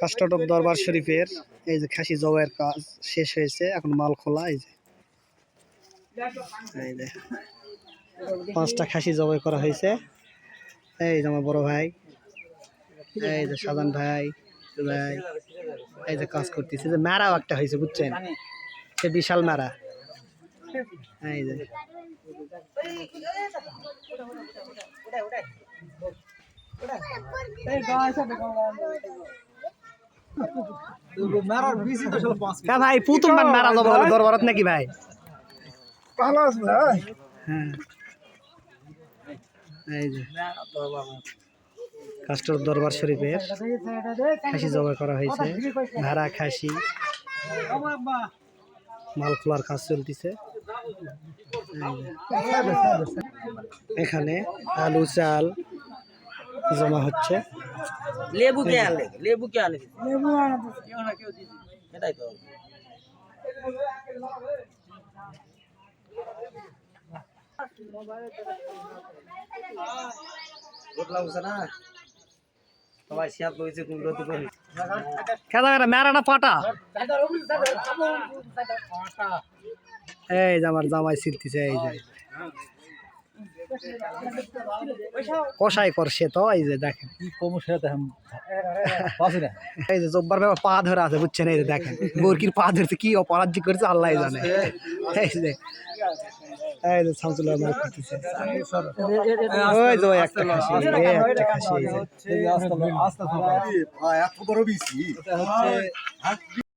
কাস্টটক দরবার শরীফের এই যে খাসি জবাইয়ের কাজ শেষ হয়েছে, এখন মাল খোলা, এই যে। এই যে পাঁচটা খাসি জবাই করা হয়েছে। এই যে আমার বড় ভাই, এই যে সাজান ভাই ভাই, এই যে কাজ করতেছে। যে মেরাও একটা হয়েছে, বুঝছেন? সে বিশাল মেরা এই যে। কা ভাই পুতুম মান মারা যাব দরবারত নাকি ভাই? ভালো আছে ভাই? হ্যাঁ। এই যে কাস্টর দরবার শরীফের খাসি জবাই করা হয়েছে ভেড়া খাসি। মাল খোলার কাজ চলতেছে। এখানে আলু চাল জমা হচ্ছে। লেবু কে আনলে? লেবু কে আনলে? কেউ না কেউ দিছে। এটাই তো। এই যে আমার জামাই ছিলতেছে এই যে। কষাই করছে তো এই যে দেখেন। কি কম সেটা আমি এই যে জব্বার ব্যাপার পা ধরে আছে বুঝছেন? এই যে দেখেন গোরকির পা ধরছে কি অপরাধ যে করেছে আল্লাহ জানে। এই যে এই যে শামসুল্লাহ মাল করতেছে ওই যে একটা খাসি একটা খাসি এই যে। আস্তে আস্তে এত বড় বিসি। এটা হচ্ছে